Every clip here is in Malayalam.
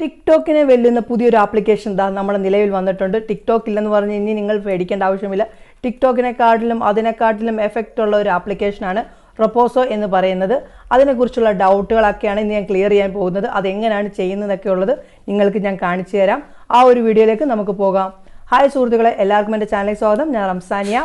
ടിക്ടോക്കിനെ വെല്ലുന്ന പുതിയൊരു ആപ്ലിക്കേഷൻ ദാ നമ്മുടെ നിലവിൽ വന്നിട്ടുണ്ട്. ടിക്ടോക്ക് ഇല്ലെന്ന് പറഞ്ഞ് ഇനി നിങ്ങൾ പേടിക്കേണ്ട ആവശ്യമില്ല. ടിക്ടോക്കിനെക്കാട്ടിലും അതിനെക്കാട്ടിലും എഫക്റ്റ് ഉള്ള ഒരു ആപ്ലിക്കേഷനാണ് റൊപ്പോസോ എന്ന് പറയുന്നത്. അതിനെക്കുറിച്ചുള്ള ഡൗട്ടുകളൊക്കെയാണ് ഇനി ഞാൻ ക്ലിയർ ചെയ്യാൻ പോകുന്നത്. അതെങ്ങനെയാണ് ചെയ്യുന്നതൊക്കെ ഉള്ളത് നിങ്ങൾക്ക് ഞാൻ കാണിച്ചു തരാം. ആ ഒരു വീഡിയോയിലേക്ക് നമുക്ക് പോകാം. ഹായ് സുഹൃത്തുക്കളെ എല്ലാവർക്കും എന്റെ ചാനലിൽ സ്വാഗതം. ഞാൻ റംസാനിയ.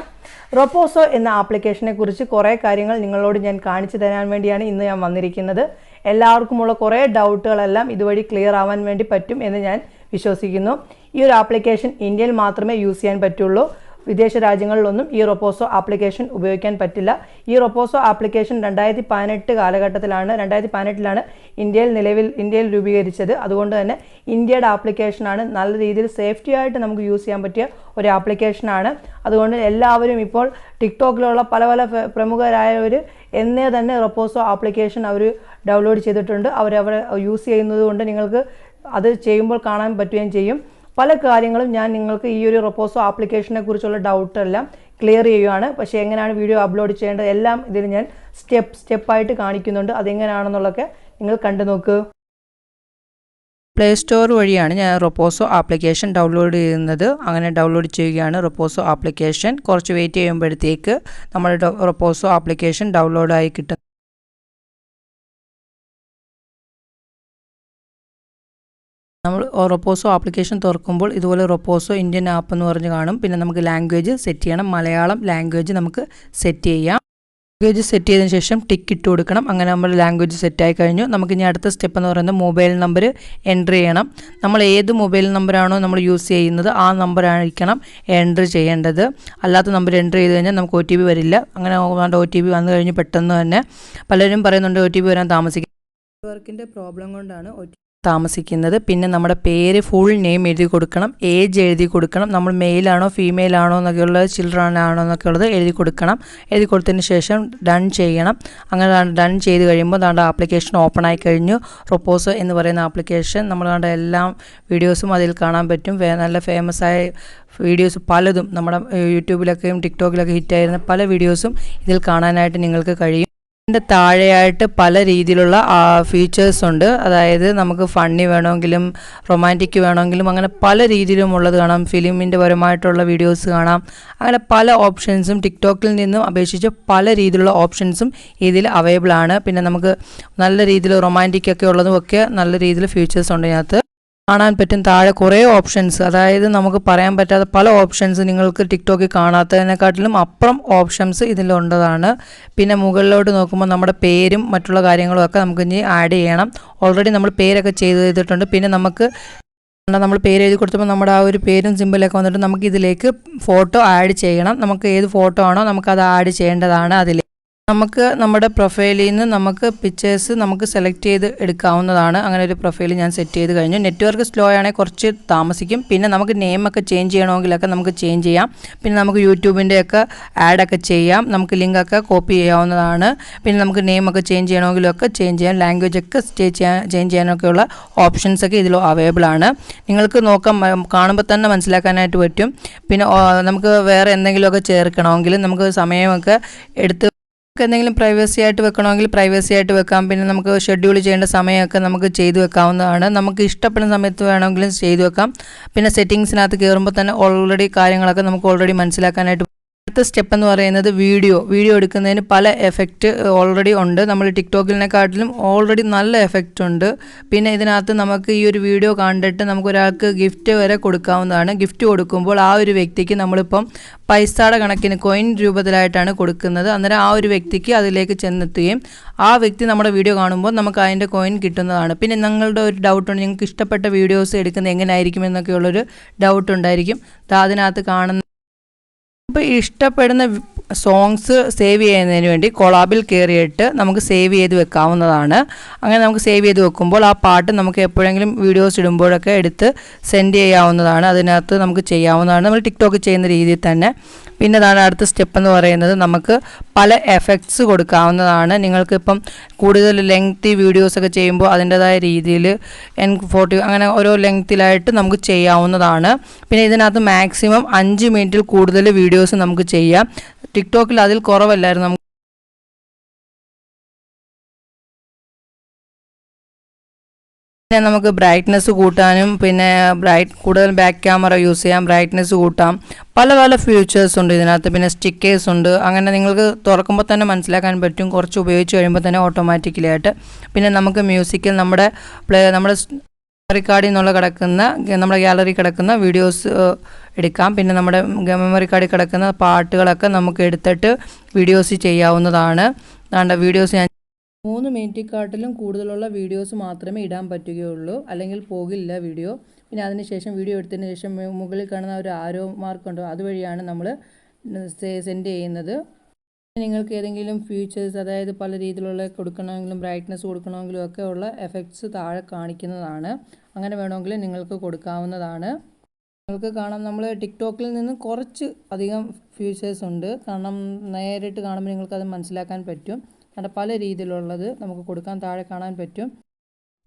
റൊപ്പോസോ എന്ന ആപ്ലിക്കേഷനെ കുറിച്ച് കുറേ കാര്യങ്ങൾ നിങ്ങളോട് ഞാൻ കാണിച്ചു തരാൻ വേണ്ടിയാണ് ഇന്ന് ഞാൻ വന്നിരിക്കുന്നത്. എല്ലാവർക്കുമുള്ള കുറേ ഡൗട്ടുകളെല്ലാം ഇതുവഴി ക്ലിയർ ആവാൻ വേണ്ടി പറ്റും എന്ന് ഞാൻ വിശ്വസിക്കുന്നു. ഈ ഒരു ആപ്ലിക്കേഷൻ ഇന്ത്യയിൽ മാത്രമേ യൂസ് ചെയ്യാൻ പറ്റുള്ളൂ. വിദേശ രാജ്യങ്ങളിലൊന്നും ഈ റൊപ്പോസോ ആപ്ലിക്കേഷൻ ഉപയോഗിക്കാൻ പറ്റില്ല. ഈ റൊപ്പോസോ ആപ്ലിക്കേഷൻ രണ്ടായിരത്തി പതിനെട്ട് കാലഘട്ടത്തിലാണ് രണ്ടായിരത്തി പതിനെട്ടിലാണ് ഇന്ത്യയിൽ നിലവിൽ ഇന്ത്യയിൽ രൂപീകരിച്ചത്. അതുകൊണ്ട് തന്നെ ഇന്ത്യയുടെ ആപ്ലിക്കേഷനാണ് നല്ല രീതിയിൽ സേഫ്റ്റി ആയിട്ട് നമുക്ക് യൂസ് ചെയ്യാൻ പറ്റിയ ഒരു ആപ്ലിക്കേഷനാണ് അതുകൊണ്ട് എല്ലാവരും ഇപ്പോൾ ടിക്ടോക്കിലുള്ള പല പല പ്രമുഖരായവർ എന്നേ തന്നെ റൊപ്പോസോ ആപ്ലിക്കേഷൻ അവർ ഡൗൺലോഡ് ചെയ്തിട്ടുണ്ട്. അവരവർ യൂസ് ചെയ്യുന്നത് കൊണ്ട് നിങ്ങൾക്ക് അത് ചെയ്യുമ്പോൾ കാണാൻ പറ്റുകയും ചെയ്യും. പല കാര്യങ്ങളും ഞാൻ നിങ്ങൾക്ക് ഈ ഒരു റൊപ്പോസോ ആപ്ലിക്കേഷനെ കുറിച്ചുള്ള ഡൗട്ട് എല്ലാം ക്ലിയർ ചെയ്യുകയാണ് പക്ഷേ എങ്ങനെയാണ് വീഡിയോ അപ്ലോഡ് ചെയ്യേണ്ടത്? എല്ലാം ഇതിൽ ഞാൻ സ്റ്റെപ്പ് സ്റ്റെപ്പായിട്ട് കാണിക്കുന്നുണ്ട്. അതെങ്ങനെയാണെന്നുള്ളതൊക്കെ നിങ്ങൾ കണ്ടു നോക്ക്. പ്ലേ സ്റ്റോർ വഴിയാണ് ഞാൻ റൊപ്പോസോ ആപ്ലിക്കേഷൻ ഡൗൺലോഡ് ചെയ്യുന്നത്. അങ്ങനെ ഡൗൺലോഡ് ചെയ്യുകയാണ് റൊപ്പോസോ ആപ്ലിക്കേഷൻ. കുറച്ച് വെയിറ്റ് ചെയ്യുമ്പോഴത്തേക്ക് നമ്മുടെ റൊപ്പോസോ ആപ്ലിക്കേഷൻ ഡൗൺലോഡായി കിട്ടും. നമ്മൾ റൊപ്പോസോ ആപ്ലിക്കേഷൻ തുറക്കുമ്പോൾ ഇതുപോലെ റൊപ്പോസോ ഇന്ത്യൻ ആപ്പ് എന്ന് പറഞ്ഞ് കാണും. പിന്നെ നമുക്ക് ലാംഗ്വേജ് സെറ്റ് ചെയ്യണം. മലയാളം ലാംഗ്വേജ് നമുക്ക് സെറ്റ് ചെയ്യാം. ലാംഗ്വേജ് സെറ്റ് ചെയ്തതിന് ശേഷം ടിക്ക് ഇട്ട് കൊടുക്കണം. അങ്ങനെ നമ്മൾ ലാംഗ്വേജ് സെറ്റായി കഴിഞ്ഞു. നമുക്ക് ഇനി അടുത്ത സ്റ്റെപ്പ് എന്ന് പറയുന്നത് മൊബൈൽ നമ്പർ എന്റർ ചെയ്യണം. നമ്മൾ ഏത് മൊബൈൽ നമ്പറാണോ നമ്മൾ യൂസ് ചെയ്യുന്നത് ആ നമ്പർ ആയിരിക്കണം എന്റർ ചെയ്യേണ്ടത്. അല്ലാത്ത നമ്പർ എന്റർ ചെയ്ത് കഴിഞ്ഞാൽ നമുക്ക് ഒ ടി പി വരില്ല. അങ്ങനെ ഒ ടി പി വന്നു കഴിഞ്ഞ് പെട്ടെന്ന് തന്നെ പലരും പറയുന്നുണ്ട് ഒ ടി പി വരാൻ താമസിക്കും നെറ്റ്വർക്കിന്റെ പ്രോബ്ലം കൊണ്ടാണ് ഒ താമസിക്കുന്നത്. പിന്നെ നമ്മുടെ പേര് ഫുൾ നെയിം എഴുതി കൊടുക്കണം. ഏജ് എഴുതി കൊടുക്കണം. നമ്മൾ മെയിലാണോ എന്നൊക്കെ എന്നൊക്കെയുള്ളത് ചിൽഡ്രൻ ആണോ എന്നൊക്കെ ഉള്ളത് എഴുതി കൊടുക്കണം. എഴുതി കൊടുത്തതിന് ശേഷം ഡൺ ചെയ്യണം. അങ്ങനെ ഡൺ ചെയ്ത് കഴിയുമ്പോൾ നമ്മുടെ ആപ്ലിക്കേഷൻ ഓപ്പൺ ആയി കഴിഞ്ഞു. റൊപ്പോസ് എന്ന് പറയുന്ന ആപ്ലിക്കേഷൻ നമ്മൾ നമ്മുടെ എല്ലാ വീഡിയോസും അതിൽ കാണാൻ പറ്റും. നല്ല ഫേമസ് ആയ വീഡിയോസ് പലതും നമ്മുടെ യൂട്യൂബിലൊക്കെയും ടിക്ടോക്കിലൊക്കെ ഹിറ്റായിരുന്ന പല വീഡിയോസും ഇതിൽ കാണാനായിട്ട് നിങ്ങൾക്ക് കഴിയും. ഇതിന്റെ താഴെയായിട്ട് പല രീതിയിലുള്ള ഫീച്ചേഴ്സ് ഉണ്ട്. അതായത് നമുക്ക് ഫണ്ണി വേണമെങ്കിലും റൊമാന്റിക് വേണമെങ്കിലും അങ്ങനെ പല രീതിയിലും ഉള്ളത് കാണാം. ഫിലിമിന്റെ പരമായിട്ടുള്ള വീഡിയോസ് കാണാം. അങ്ങനെ പല ഓപ്ഷൻസും ടിക്ടോക്കിൽ നിന്നും അപേക്ഷിച്ച് പല രീതിയിലുള്ള ഓപ്ഷൻസും ഇതിൽ അവൈലബിൾ ആണ്. പിന്നെ നമുക്ക് നല്ല രീതിയിൽ റൊമാന്റിക് ഒക്കെ ഉള്ളതും ഒക്കെ നല്ല രീതിയിൽ ഫീച്ചേഴ്സ് ഉണ്ട് ഇതിനകത്ത്. കാണാൻ പറ്റും. താഴെ കുറേ ഓപ്ഷൻസ് അതായത് നമുക്ക് പറയാൻ പറ്റാത്ത പല ഓപ്ഷൻസ് നിങ്ങൾക്ക് ടിക്ടോക്കിൽ കാണാത്തതിനെക്കാട്ടിലും അപ്പുറം ഓപ്ഷൻസ് ഇതിലുള്ളതാണ്. പിന്നെ മുകളിലോട്ട് നോക്കുമ്പോൾ നമ്മുടെ പേരും മറ്റുള്ള കാര്യങ്ങളും ഒക്കെ നമുക്ക് ഇനി ആഡ് ചെയ്യണം. ഓൾറെഡി നമ്മൾ പേരൊക്കെ ചെയ്ത് ചെയ്തിട്ടുണ്ട്. പിന്നെ നമുക്ക് നമ്മൾ പേര് എഴുതി കൊടുത്തപ്പോൾ നമ്മുടെ ആ ഒരു പേരും സിമ്പിളൊക്കെ വന്നിട്ട് നമുക്ക് ഇതിലേക്ക് ഫോട്ടോ ആഡ് ചെയ്യണം. നമുക്ക് ഏത് ഫോട്ടോ ആണോ നമുക്കത് ആഡ് ചെയ്യേണ്ടതാണ് അതിൽ നമുക്ക് നമ്മുടെ പ്രൊഫൈലിൽ നിന്ന് നമുക്ക് പിക്ചേഴ്സ് നമുക്ക് സെലക്ട് ചെയ്ത് എടുക്കാവുന്നതാണ്. അങ്ങനെ ഒരു പ്രൊഫൈൽ ഞാൻ സെറ്റ് ചെയ്ത് കഴിഞ്ഞു. നെറ്റ്വർക്ക് സ്ലോ ആണെങ്കിൽ കുറച്ച് താമസിക്കും. പിന്നെ നമുക്ക് നെയിമൊക്കെ ചേഞ്ച് ചെയ്യണമെങ്കിലൊക്കെ നമുക്ക് ചേഞ്ച് ചെയ്യാം. പിന്നെ നമുക്ക് യൂട്യൂബിന്റെയൊക്കെ ആഡൊക്കെ ചെയ്യാം. നമുക്ക് ലിങ്കൊക്കെ കോപ്പി ചെയ്യാവുന്നതാണ്. പിന്നെ നമുക്ക് നെയിമൊക്കെ ചേഞ്ച് ചെയ്യണമെങ്കിലൊക്കെ ചേഞ്ച് ചെയ്യാം. ലാംഗ്വേജ് ഒക്കെ ചേഞ്ച് ചെയ്യാൻ ചേഞ്ച് ചെയ്യാനൊക്കെയുള്ള ഓപ്ഷൻസൊക്കെ ഇതിൽ അവൈലബിൾ ആണ്. നിങ്ങൾക്ക് നോക്കാം കാണുമ്പോൾ തന്നെ മനസ്സിലാക്കാനായിട്ട് പറ്റും. പിന്നെ നമുക്ക് വേറെ എന്തെങ്കിലുമൊക്കെ ചേർക്കണമെങ്കിൽ നമുക്ക് സമയമൊക്കെ എടുത്ത് നമുക്ക് എന്തെങ്കിലും പ്രൈവസി ആയിട്ട് വെക്കണമെങ്കിൽ പ്രൈവസി ആയിട്ട് വെക്കാം. പിന്നെ നമുക്ക് ഷെഡ്യൂൾ ചെയ്യേണ്ട സമയമൊക്കെ നമുക്ക് ചെയ്തു വെക്കാവുന്നതാണ്. നമുക്ക് ഇഷ്ടപ്പെടുന്ന സമയത്ത് വേണമെങ്കിലും ചെയ്തു വെക്കാം. പിന്നെ സെറ്റിങ്സിനകത്ത് കയറുമ്പോൾ തന്നെ ഓൾറെഡി കാര്യങ്ങളൊക്കെ നമുക്ക് ഓൾറെഡി മനസ്സിലാക്കാനായിട്ട് അടുത്ത സ്റ്റെപ്പ് എന്ന് പറയുന്നത് വീഡിയോ വീഡിയോ എടുക്കുന്നതിന് പല എഫക്റ്റ് ഓൾറെഡി ഉണ്ട്. നമ്മൾ ടിക്ടോക്കിനെക്കാട്ടിലും ഓൾറെഡി നല്ല എഫക്റ്റ് ഉണ്ട്. പിന്നെ ഇതിനകത്ത് നമുക്ക് ഈ ഒരു വീഡിയോ കണ്ടിട്ട് നമുക്ക് ഒരാൾക്ക് ഗിഫ്റ്റ് വരെ കൊടുക്കാവുന്നതാണ്. ഗിഫ്റ്റ് കൊടുക്കുമ്പോൾ ആ ഒരു വ്യക്തിക്ക് നമ്മളിപ്പം പൈസയുടെ കണക്കിന് കോയിൻ രൂപത്തിലായിട്ടാണ് കൊടുക്കുന്നത്. അന്നേരം ആ ഒരു വ്യക്തിക്ക് അതിലേക്ക് ചെന്നെത്തുകയും ആ വ്യക്തി നമ്മുടെ വീഡിയോ കാണുമ്പോൾ നമുക്ക് അതിന്റെ കോയിൻ കിട്ടുന്നതാണ്. പിന്നെ നിങ്ങളുടെ ഒരു ഡൗട്ട് ഉണ്ട് നിങ്ങൾക്ക് ഇഷ്ടപ്പെട്ട വീഡിയോസ് എടുക്കുന്നത് എങ്ങനെയായിരിക്കും എന്നൊക്കെയുള്ളൊരു ഡൗട്ട് ഉണ്ടായിരിക്കും. അതിനകത്ത് കാണുന്ന ഇപ്പോൾ ഇഷ്ടപ്പെടുന്ന സോങ്സ് സേവ് ചെയ്യുന്നതിന് വേണ്ടി കൊളാബിൽ കയറിയിട്ട് നമുക്ക് സേവ് ചെയ്ത് വെക്കാവുന്നതാണ്. അങ്ങനെ നമുക്ക് സേവ് ചെയ്ത് വെക്കുമ്പോൾ ആ പാട്ട് നമുക്ക് എപ്പോഴെങ്കിലും വീഡിയോസ് ഇടുമ്പോഴൊക്കെ എടുത്ത് സെൻഡ് ചെയ്യാവുന്നതാണ്. അതിനകത്ത് നമുക്ക് ചെയ്യാവുന്നതാണ്. നമ്മൾ ടിക്ടോക്ക് ചെയ്യുന്ന രീതിയിൽ തന്നെ. പിന്നെ അതാണ് അടുത്ത സ്റ്റെപ്പ് എന്ന് പറയുന്നത്. നമുക്ക് പല എഫക്ട്സ് കൊടുക്കാവുന്നതാണ്. നിങ്ങൾക്കിപ്പം കൂടുതൽ ലെങ്തി വീഡിയോസൊക്കെ ചെയ്യുമ്പോൾ അതിന്റെതായ രീതിയിൽ എൻ ഫോർട്ടി അങ്ങനെ ഓരോ ലെങ്ത്തിലായിട്ട് നമുക്ക് ചെയ്യാവുന്നതാണ്. പിന്നെ ഇതിനകത്ത് മാക്സിമം അഞ്ച് മിനിറ്റിൽ കൂടുതൽ വീഡിയോസ് നമുക്ക് ചെയ്യാം. ടിക്ടോക്കിൽ അതിൽ കുറവല്ലായിരുന്നു. നമുക്ക് പിന്നെ നമുക്ക് ബ്രൈറ്റ്നസ് കൂട്ടാനും പിന്നെ ബ്രൈറ്റ് കൂടുതൽ ബാക്ക് ക്യാമറ യൂസ് ചെയ്യാം ബ്രൈറ്റ്നസ് കൂട്ടാം. പല പല ഫീച്ചേഴ്സ് ഉണ്ട് ഇതിനകത്ത്. പിന്നെ സ്റ്റിക്കേഴ്സ് ഉണ്ട്. അങ്ങനെ നിങ്ങൾക്ക് തുറക്കുമ്പോൾ തന്നെ മനസ്സിലാക്കാൻ പറ്റും. കുറച്ച് ഉപയോഗിച്ച് കഴിയുമ്പോൾ തന്നെ ഓട്ടോമാറ്റിക്കലി ആയിട്ട്. പിന്നെ നമുക്ക് മ്യൂസിക്കിൽ നമ്മുടെ പ്ലേ നമ്മുടെ റിക്കാർഡിൽ കാർഡിൽ നിന്നുള്ള കിടക്കുന്ന നമ്മുടെ ഗാലറി കിടക്കുന്ന വീഡിയോസ് എടുക്കാം. പിന്നെ നമ്മുടെ മെമ്മറി കാർഡിൽ കിടക്കുന്ന പാട്ടുകളൊക്കെ നമുക്ക് എടുത്തിട്ട് വീഡിയോസ് ചെയ്യാവുന്നതാണ്. അതുകൊണ്ട് വീഡിയോസ് ഞാൻ മൂന്ന് മിനിറ്റിക്കാട്ടിലും കൂടുതലുള്ള വീഡിയോസ് മാത്രമേ ഇടാൻ പറ്റുകയുള്ളൂ. അല്ലെങ്കിൽ പോകില്ല വീഡിയോ പിന്നെ അതിനുശേഷം വീഡിയോ എടുത്തതിന് ശേഷം മുകളിൽ കാണുന്ന ഒരു ആരോ മാർക്ക് ഉണ്ടോ അതുവഴിയാണ് നമ്മൾ സെൻഡ് ചെയ്യുന്നത്. നിങ്ങൾക്ക് ഏതെങ്കിലും ഫീച്ചേഴ്സ് അതായത് പല രീതിയിലുള്ള കൊടുക്കണമെങ്കിലും ബ്രൈറ്റ്നസ് കൊടുക്കണമെങ്കിലും ഒക്കെ ഉള്ള എഫക്ട്സ് താഴെ കാണിക്കുന്നതാണ്. അങ്ങനെ വേണമെങ്കിൽ നിങ്ങൾക്ക് കൊടുക്കാവുന്നതാണ്. നിങ്ങൾക്ക് കാണാം. നമ്മൾ ടിക്ടോക്കിൽ നിന്ന് കുറച്ച് അധികം ഫ്യൂച്ചേഴ്സ് ഉണ്ട്. കാരണം നേരിട്ട് കാണുമ്പോൾ നിങ്ങൾക്ക് അത് മനസ്സിലാക്കാൻ പറ്റും. കാരണം പല രീതിയിലുള്ളത് നമുക്ക് കൊടുക്കാൻ താഴെ കാണാൻ പറ്റും.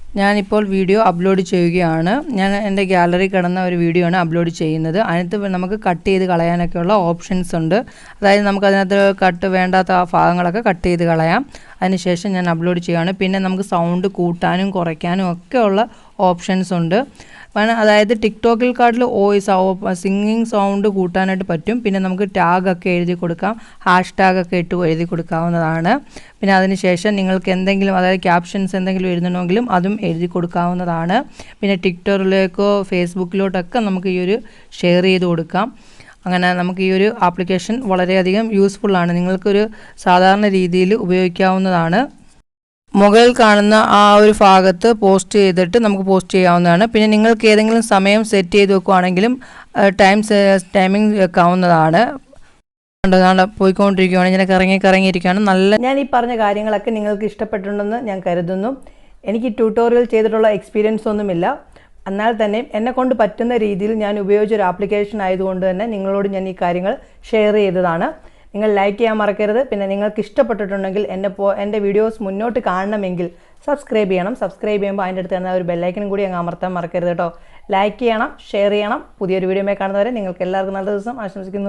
ഞാനിപ്പോൾ വീഡിയോ അപ്ലോഡ് ചെയ്യുകയാണ്. ഞാൻ എന്റെ ഗ്യാലറി കിടന്ന ഒരു വീഡിയോ ആണ് അപ്ലോഡ് ചെയ്യുന്നത്. അതിനകത്ത് നമുക്ക് കട്ട് ചെയ്ത് കളയാനൊക്കെയുള്ള ഓപ്ഷൻസ് ഉണ്ട്. അതായത് നമുക്ക് അതിനകത്ത് കട്ട് വേണ്ടാത്ത ആ ഭാഗങ്ങളൊക്കെ കട്ട് ചെയ്ത് കളയാം. അതിനുശേഷം ഞാൻ അപ്ലോഡ് ചെയ്യുകയാണ്. പിന്നെ നമുക്ക് സൗണ്ട് കൂട്ടാനും കുറയ്ക്കാനും ഒക്കെ ഉള്ള ഓപ്ഷൻസ് ഉണ്ട്. അതായത് ടിക്ടോക്കിൽ കാട്ടിൽ വോയിസ് സിംഗിങ് സൗണ്ട് കൂട്ടാനായിട്ട് പറ്റും. പിന്നെ നമുക്ക് ടാഗൊക്കെ എഴുതി കൊടുക്കാം. ഹാഷ് ടാഗൊക്കെ ഇട്ട് എഴുതി കൊടുക്കാവുന്നതാണ്. പിന്നെ അതിനുശേഷം നിങ്ങൾക്ക് എന്തെങ്കിലും അതായത് ക്യാപ്ഷൻസ് എന്തെങ്കിലും എഴുതണമെങ്കിലും അതും എഴുതി കൊടുക്കാവുന്നതാണ്. പിന്നെ ടിക്ടോറിലേക്കോ ഫേസ്ബുക്കിലോട്ടൊക്കെ നമുക്ക് ഈ ഒരു ഷെയർ ചെയ്ത് കൊടുക്കാം. അങ്ങനെ നമുക്ക് ഈ ഒരു ആപ്ലിക്കേഷൻ വളരെയധികം യൂസ്ഫുള്ളാണ് നിങ്ങൾക്കൊരു സാധാരണ രീതിയിൽ ഉപയോഗിക്കാവുന്നതാണ്. മുകളിൽ കാണുന്ന ആ ഒരു ഭാഗത്ത് പോസ്റ്റ് ചെയ്തിട്ട് നമുക്ക് പോസ്റ്റ് ചെയ്യാവുന്നതാണ്. പിന്നെ നിങ്ങൾക്ക് ഏതെങ്കിലും സമയം സെറ്റ് ചെയ്ത് വെക്കുവാണെങ്കിലും ടൈം ടൈമിംഗ് വെക്കാവുന്നതാണ്. പോയിക്കൊണ്ടിരിക്കുകയാണ് ഇങ്ങനെ കറങ്ങി കറങ്ങിയിരിക്കുകയാണ്. നല്ല ഞാൻ ഈ പറഞ്ഞ കാര്യങ്ങളൊക്കെ നിങ്ങൾക്ക് ഇഷ്ടപ്പെട്ടിട്ടുണ്ടെന്ന് ഞാൻ കരുതുന്നു. എനിക്ക് ട്യൂട്ടോറിയൽ ചെയ്തിട്ടുള്ള എക്സ്പീരിയൻസ് ഒന്നുമില്ല. എന്നാൽ തന്നെ എന്നെ കൊണ്ട് പറ്റുന്ന രീതിയിൽ ഞാൻ ഉപയോഗിച്ച ഒരു ആപ്ലിക്കേഷൻ ആയതുകൊണ്ട് തന്നെ നിങ്ങളോട് ഞാൻ ഈ കാര്യങ്ങൾ ഷെയർ ചെയ്തതാണ്. നിങ്ങൾ ലൈക്ക് ചെയ്യാൻ മറക്കരുത്. പിന്നെ നിങ്ങൾക്ക് ഇഷ്ടപ്പെട്ടിട്ടുണ്ടെങ്കിൽ എന്റെ പോ എന്റെ വീഡിയോസ് മുന്നോട്ട് കാണണമെങ്കിൽ സബ്സ്ക്രൈബ് ചെയ്യണം. സബ്സ്ക്രൈബ് ചെയ്യുമ്പോൾ അതിന്റെ അടുത്ത് തന്നെ ഒരു ബെല്ലൈക്കനും കൂടി അങ്ങ് അമർത്താൻ മറക്കരുത് കേട്ടോ. ലൈക്ക് ചെയ്യണം ഷെയർ ചെയ്യണം. പുതിയൊരു വീഡിയോ കാണുന്നവരെ നിങ്ങൾക്ക് എല്ലാവർക്കും നല്ല ദിവസം ആശംസിക്കുന്നു.